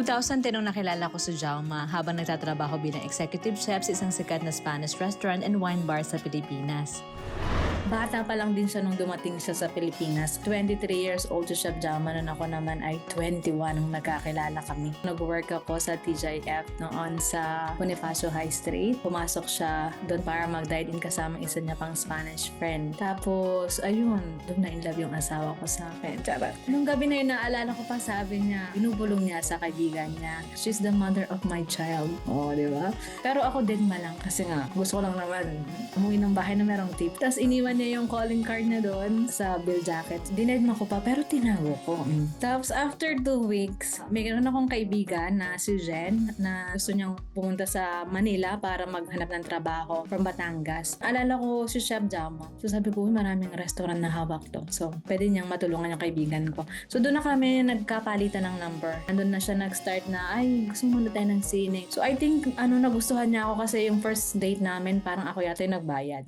2010 nung nakilala ko si Jaume habang nagtatrabaho bilang executive chef sa isang sikat na Spanish restaurant and wine bar sa Pilipinas. Bata pa lang din siya nung dumating siya sa Pilipinas. 23 years old si Chef Jama noon ako naman ay 21 nung nagkakilala kami. Nag-work ako sa TJF noon sa Bonifacio High Street. Pumasok siya doon para mag-dine-in kasama isa niya pang Spanish friend. Tapos, ayun, doon na in love yung asawa ko sa akin. Charot. Nung gabi na yun, naalala ko pa sabi niya, binubulong niya sa kaibigan niya, she's the mother of my child. Oo, di ba? Pero ako din malang kasi nga, gusto ko lang naman umuwi ng bahay na merong tip. Tapos iniwan niya yung calling card na doon sa bill jacket. Dinedma ko pa, pero tinago ko. Tapos after two weeks, may ganoon akong kaibigan na si Jen na gusto niyang pumunta sa Manila para maghanap ng trabaho from Batangas. Alala ko si Chef Jama. So sabi ko, "Uy, maraming restaurant na hawak to. So pwede niyang matulungan yung kaibigan ko. So doon na kami nagkapalitan ng number. Andun na siya nag-start na, ay, gusto mo na tayo ng sine. So I think, ano, nagustuhan niya ako kasi yung first date namin, parang ako yata yung nagbayad.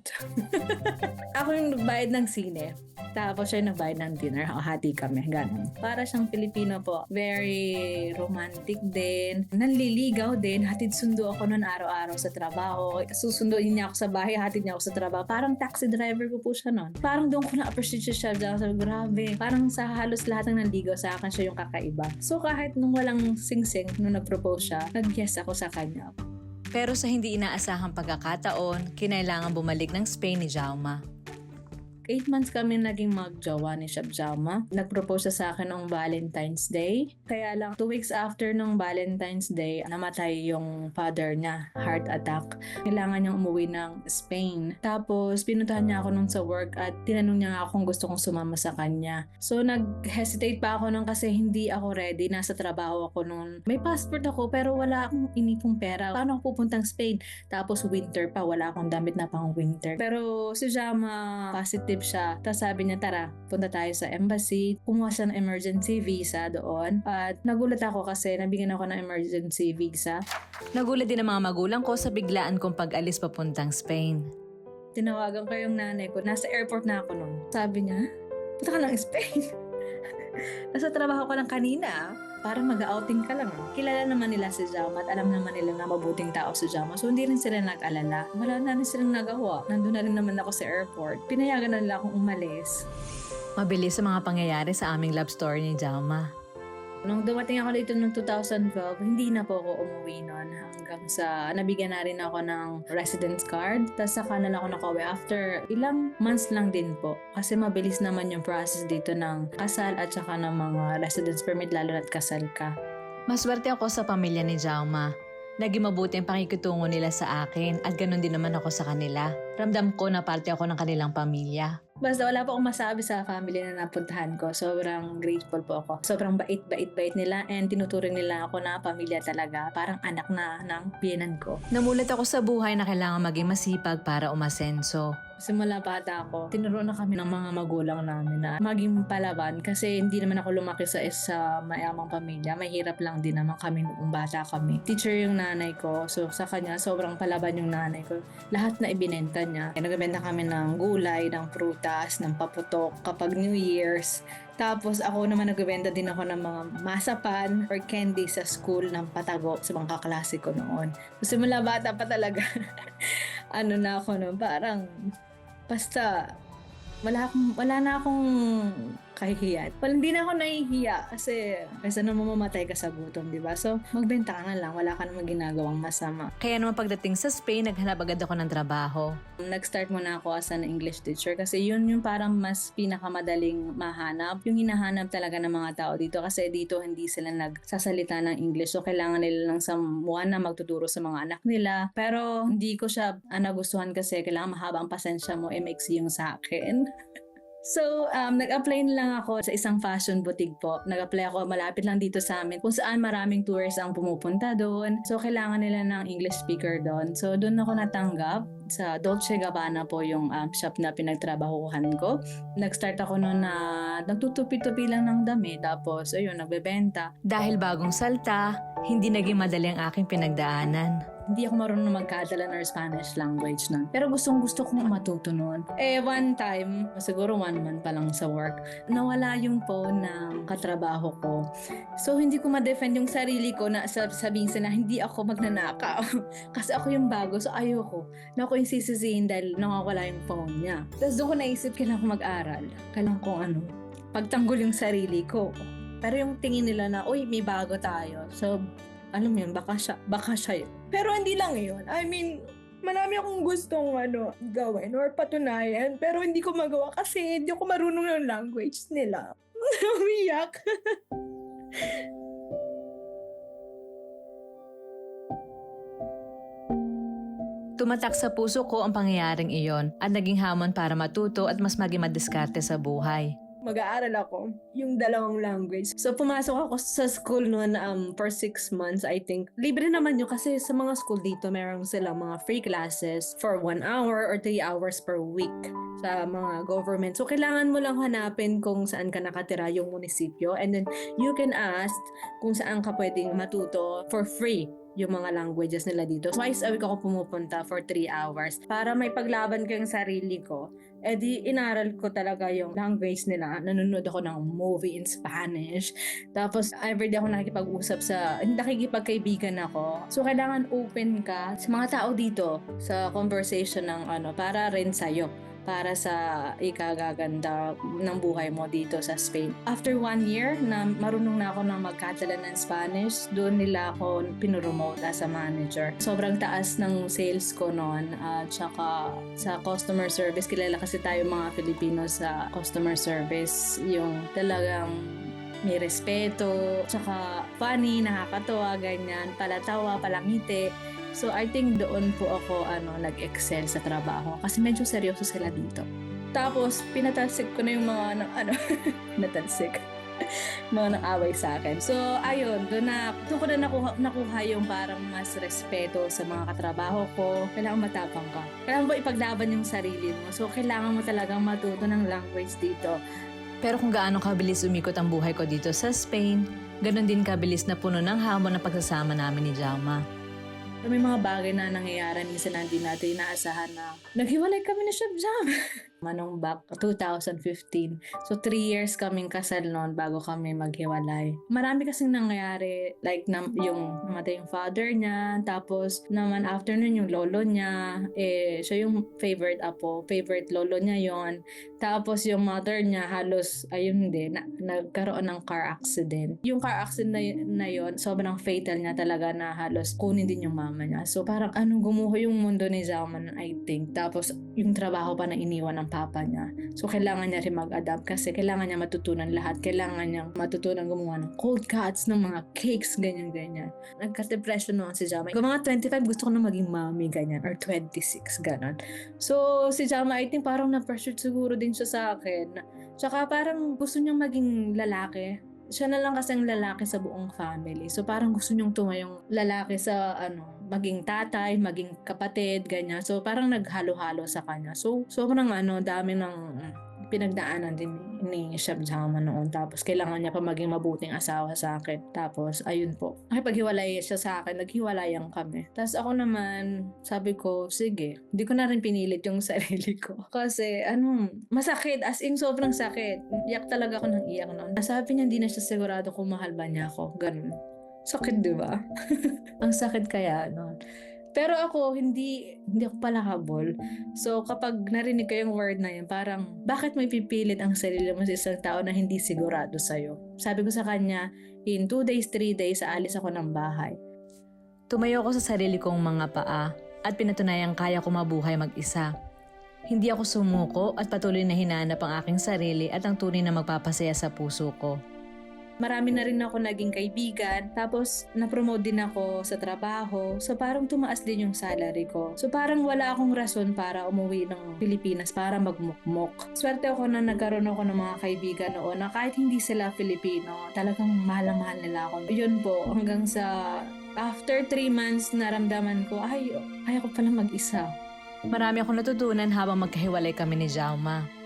ako yung nagbayad ng sine. Tapos siya yung nagbayad ng dinner. O, hati kami. Ganun. Para siyang Pilipino po. Very romantic din. Nanliligaw din. Hatid sundo ako noon araw-araw sa trabaho. Susunduin niya ako sa bahay. Hatid niya ako sa trabaho. Parang taxi driver ko po siya noon. Parang doon ko na-appreciate siya. Diyan sa grabe. Parang sa halos lahat ng nanligaw sa akin siya yung kakaiba. So kahit nung walang sing-sing, nung nag-propose siya, nag-yes ako sa kanya. Pero sa hindi inaasahang pagkakataon, kinailangan bumalik ng Spain ni Jauma. 8 months kami naging magjowa ni Shabjama. Nagpropose siya sa akin noong Valentine's Day. Kaya lang, 2 weeks after nung Valentine's Day, namatay yung father niya, heart attack. Kailangan niyang umuwi ng Spain. Tapos, pinuntahan niya ako nung sa work at tinanong niya nga kung gusto kong sumama sa kanya. So, nag-hesitate pa ako nung kasi hindi ako ready. Nasa trabaho ako noon. May passport ako pero wala akong inipong pera. Paano ako pupuntang Spain? Tapos, winter pa. Wala akong damit na pang winter. Pero, si Jama, positive siya. Tapos sabi niya, tara, punta tayo sa embassy. Kumuha siya ng emergency visa doon. At nagulat ako kasi nabigyan ako ng emergency visa. Nagulat din ang mga magulang ko sa biglaan kong pag-alis papuntang Spain. Tinawagan ko yung nanay ko. Nasa airport na ako noon. Sabi niya, punta ka ng Spain. Nasa trabaho ko lang kanina. Parang mag-outing ka lang. Kilala naman nila si Jama at alam naman nila na mabuting tao si Jama. So hindi rin sila nag-alala. Wala na rin silang nagawa. Nandun na rin naman ako sa airport. Pinayagan na nila akong umalis. Mabilis sa mga pangyayari sa aming love story ni Jaume. Nung dumating ako dito noong 2012, hindi na po ako umuwi noon hanggang sa nabigyan na rin ako ng residence card. Tapos saka na ako nakauwi after ilang months lang din po. Kasi mabilis naman yung process dito ng kasal at saka ng mga residence permit lalo na't kasal ka. Maswerte ako sa pamilya ni Jaume. Naging mabuti ang pakikitungo nila sa akin at ganun din naman ako sa kanila. Ramdam ko na parte ako ng kanilang pamilya. Basta wala po akong masabi sa family na napuntahan ko. Sobrang grateful po ako. Sobrang bait-bait-bait nila and tinuturing nila ako na pamilya talaga. Parang anak na ng biyenan ko. Namulat ako sa buhay na kailangan maging masipag para umasenso. Simula bata ako, tinuruan na kami ng mga magulang namin na maging palaban kasi hindi naman ako lumaki sa isa mayamang pamilya. Mahirap lang din naman kami noong bata kami. Teacher yung nanay ko, so sa kanya sobrang palaban yung nanay ko. Lahat na ibinenta niya. Nagbenta kami ng gulay, ng prutas, ng paputok kapag New Year's. Tapos ako naman nagbebenta din ako ng mga masapan or candy sa school ng patago sa mga kaklase ko noon. So, simula bata pa talaga, ano na ako noon, parang basta wala, wala na akong kahihiyan. Well, hindi na ako nahihiya kasi kaysa na mamamatay ka sa gutom, di ba? So, magbenta ka na lang. Wala ka namang ginagawang masama. Kaya naman pagdating sa Spain, naghanap agad ako ng trabaho. Nag-start muna ako as an English teacher kasi yun yung parang mas pinakamadaling mahanap. Yung hinahanap talaga ng mga tao dito kasi dito hindi sila nagsasalita ng English. So, kailangan nila lang someone na magtuturo sa mga anak nila. Pero hindi ko siya ah, nagustuhan kasi kailangan mahaba ang pasensya mo, eh maiksi yung sa akin. So, um, nag-apply na lang ako sa isang fashion boutique po. Nag-apply ako malapit lang dito sa amin kung saan maraming tourists ang pumupunta doon. So, kailangan nila ng English speaker doon. So, doon ako natanggap sa Dolce Gabbana po yung um, shop na pinagtrabahuhan ko. Nag-start ako noon na nagtutupi-tupi lang ng dami. Tapos, ayun, nagbebenta. Dahil bagong salta, Hindi naging madali ang aking pinagdaanan. Hindi ako marunong magkadala ng Spanish language nun. Pero gustong gusto kong matuto nun. Eh, one time, siguro one month pa lang sa work, nawala yung phone ng katrabaho ko. So, hindi ko ma-defend yung sarili ko na sab- sabihin sa na hindi ako magnanakaw. Kasi ako yung bago, so ayoko. Na ako yung sisisihin dahil nawawala yung phone niya. Tapos doon ko naisip, kailangan ko mag-aral. Kailangan kong ano, pagtanggol yung sarili ko. Pero yung tingin nila na, uy, may bago tayo. So, alam yun, baka siya, baka siya yun. Pero hindi lang yun. I mean, marami akong gustong ano, gawin or patunayan. Pero hindi ko magawa kasi hindi ako marunong ng language nila. Umiyak. Tumatak sa puso ko ang pangyayaring iyon at naging hamon para matuto at mas maging madiskarte sa buhay. Mag-aaral ako yung dalawang language. So, pumasok ako sa school noon um, for six months, I think. Libre naman yun kasi sa mga school dito, meron silang mga free classes for one hour or three hours per week sa mga government. So, kailangan mo lang hanapin kung saan ka nakatira yung munisipyo and then you can ask kung saan ka pwedeng matuto for free yung mga languages nila dito. Twice a week ako pumupunta for three hours para may paglaban ko yung sarili ko eh di inaral ko talaga yung language nila. Nanonood ako ng movie in Spanish. Tapos everyday ako nakikipag-usap sa, nakikipagkaibigan ako. So kailangan open ka sa mga tao dito sa conversation ng ano, para rin sa'yo para sa ikagaganda ng buhay mo dito sa Spain. After one year na marunong na ako ng magkatala ng Spanish, doon nila ako pinuromote as a manager. Sobrang taas ng sales ko noon at saka sa customer service. Kilala kasi tayo mga Filipino sa customer service. Yung talagang may respeto, tsaka funny, nakakatawa, ganyan, palatawa, palangiti. So I think doon po ako ano nag-excel sa trabaho kasi medyo seryoso sila dito. Tapos pinatalsik ko na yung mga ano, ano natalsik mga nang-away sa akin. So, ayun, doon na, doon ko na nakuha, nakuha yung parang mas respeto sa mga katrabaho ko. Kailangan matapang ka. Kailangan mo ipaglaban yung sarili mo. So, kailangan mo talagang matuto ng language dito. Pero kung gaano kabilis umikot ang buhay ko dito sa Spain, ganon din kabilis na puno ng hamon ang pagsasama namin ni Jauma. May mga bagay na nangyayari minsan na hindi natin inaasahan na naghiwalay kami na Chef Jam. Manong back 2015. So, three years kaming kasal noon bago kami maghiwalay. Marami kasing nangyayari. Like, na, yung namatay yung father niya. Tapos, naman after nun yung lolo niya. Eh, siya yung favorite apo. Favorite lolo niya yon Tapos, yung mother niya halos, ayun hindi, na, nagkaroon ng car accident. Yung car accident na, na yon sobrang fatal niya talaga na halos kunin din yung mama niya. So, parang anong gumuho yung mundo ni Zaman, I think. Tapos, yung trabaho pa na iniwan ng papa niya. So, kailangan niya rin mag-adapt kasi kailangan niya matutunan lahat. Kailangan niya matutunan gumawa ng cold cuts, ng mga cakes, ganyan-ganyan. Nagka-depression naman si Jama. Kung mga 25, gusto ko na maging mommy, ganyan. Or 26, ganon. So, si Jama, I think parang na-pressure siguro din siya sa akin. Tsaka parang gusto niyang maging lalaki. Siya na lang kasi ang lalaki sa buong family. So parang gusto niyang tumayong lalaki sa ano, maging tatay, maging kapatid, ganyan. So parang naghalo-halo sa kanya. So sobrang ano, dami ng pinagdaanan din ni Chef Jama noon. Tapos kailangan niya pa maging mabuting asawa sa akin. Tapos ayun po. Nakipaghiwalay siya sa akin. Naghiwalayan kami. Tapos ako naman, sabi ko, sige. Hindi ko na rin pinilit yung sarili ko. Kasi ano, masakit. As in, sobrang sakit. Iyak talaga ako ng iyak noon. Sabi niya, hindi na siya sigurado kung mahal ba niya ako. Ganun. Sakit, di ba? Ang sakit kaya noon. Pero ako, hindi, hindi ako palakabol. So, kapag narinig ko yung word na yun, parang, bakit may pipilit ang sarili mo sa isang tao na hindi sigurado sa'yo? Sabi ko sa kanya, in two days, three days, aalis ako ng bahay. Tumayo ako sa sarili kong mga paa at pinatunayang kaya ko mabuhay mag-isa. Hindi ako sumuko at patuloy na hinanap ang aking sarili at ang tunay na magpapasaya sa puso ko. Marami na rin ako naging kaibigan. Tapos, na-promote din ako sa trabaho. So, parang tumaas din yung salary ko. So, parang wala akong rason para umuwi ng Pilipinas para magmukmok. Swerte ako na nagkaroon ako ng mga kaibigan noon na kahit hindi sila Filipino, talagang mahal na mahal nila ako. Yun po, hanggang sa after three months, naramdaman ko, ay, ayaw ko pala mag-isa. Marami akong natutunan habang magkahiwalay kami ni Jauma.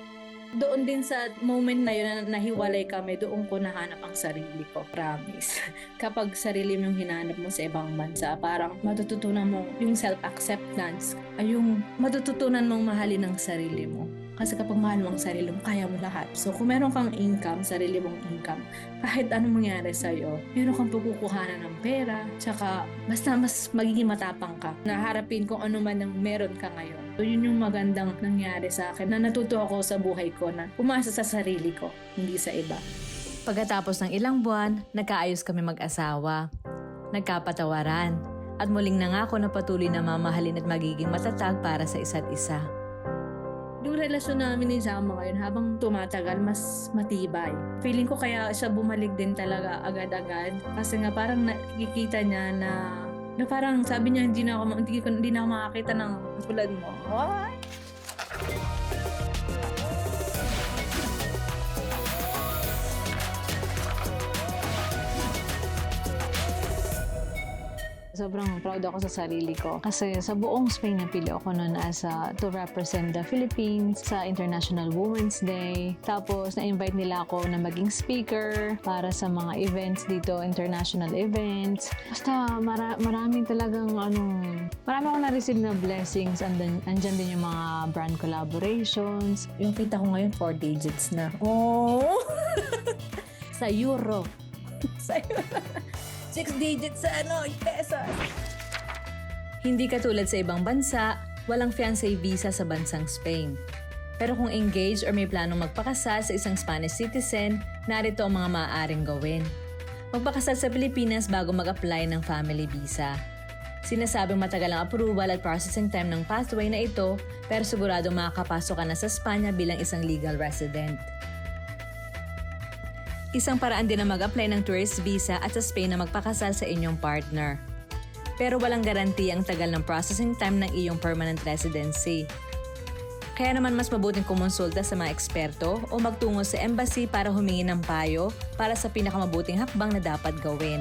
Doon din sa moment na yun na nahiwalay kami, doon ko nahanap ang sarili ko. Promise. Kapag sarili mo yung hinanap mo sa ibang bansa, parang matututunan mo yung self-acceptance, ay yung matututunan mong mahalin ang sarili mo. Kasi kapag mahal mo ang sarili mo, kaya mo lahat. So kung meron kang income, sarili mong income, kahit anong mangyari sa'yo, meron kang pagkukuhanan ng pera, tsaka basta mas magiging matapang ka. Naharapin kung ano man ang meron ka ngayon. So yun yung magandang nangyari sa akin, na natuto ako sa buhay ko na umasa sa sarili ko, hindi sa iba. Pagkatapos ng ilang buwan, nagkaayos kami mag-asawa. Nagkapatawaran. At muling nangako na patuloy na mamahalin at magiging matatag para sa isa't isa. Yung relasyon namin ni Zama ngayon, habang tumatagal, mas matibay. Feeling ko kaya siya bumalik din talaga agad-agad. Kasi nga parang nakikita niya na na parang sabi niya hindi na ako hindi, hindi na ako makakita ng tulad mo. Ay! Sobrang proud ako sa sarili ko. Kasi sa buong Spain napili ako noon as a, to represent the Philippines sa International Women's Day. Tapos na-invite nila ako na maging speaker para sa mga events dito, international events. Basta mara- maraming talagang ano, marami akong na-receive na blessings. And then, andyan din yung mga brand collaborations. Yung kita ko ngayon, four digits na. Oh! Sa euro. Sa'yo. Six digits sa ano, pesos. Hindi katulad sa ibang bansa, walang fiancé visa sa bansang Spain. Pero kung engaged or may planong magpakasal sa isang Spanish citizen, narito ang mga maaaring gawin. Magpakasal sa Pilipinas bago mag-apply ng family visa. Sinasabing matagal ang approval at processing time ng pathway na ito, pero sigurado makakapasok ka na sa Spanya bilang isang legal resident. Isang paraan din na mag-apply ng tourist visa at sa Spain na magpakasal sa inyong partner. Pero walang garanti ang tagal ng processing time ng iyong permanent residency. Kaya naman mas mabuting kumonsulta sa mga eksperto o magtungo sa embassy para humingi ng payo para sa pinakamabuting hakbang na dapat gawin.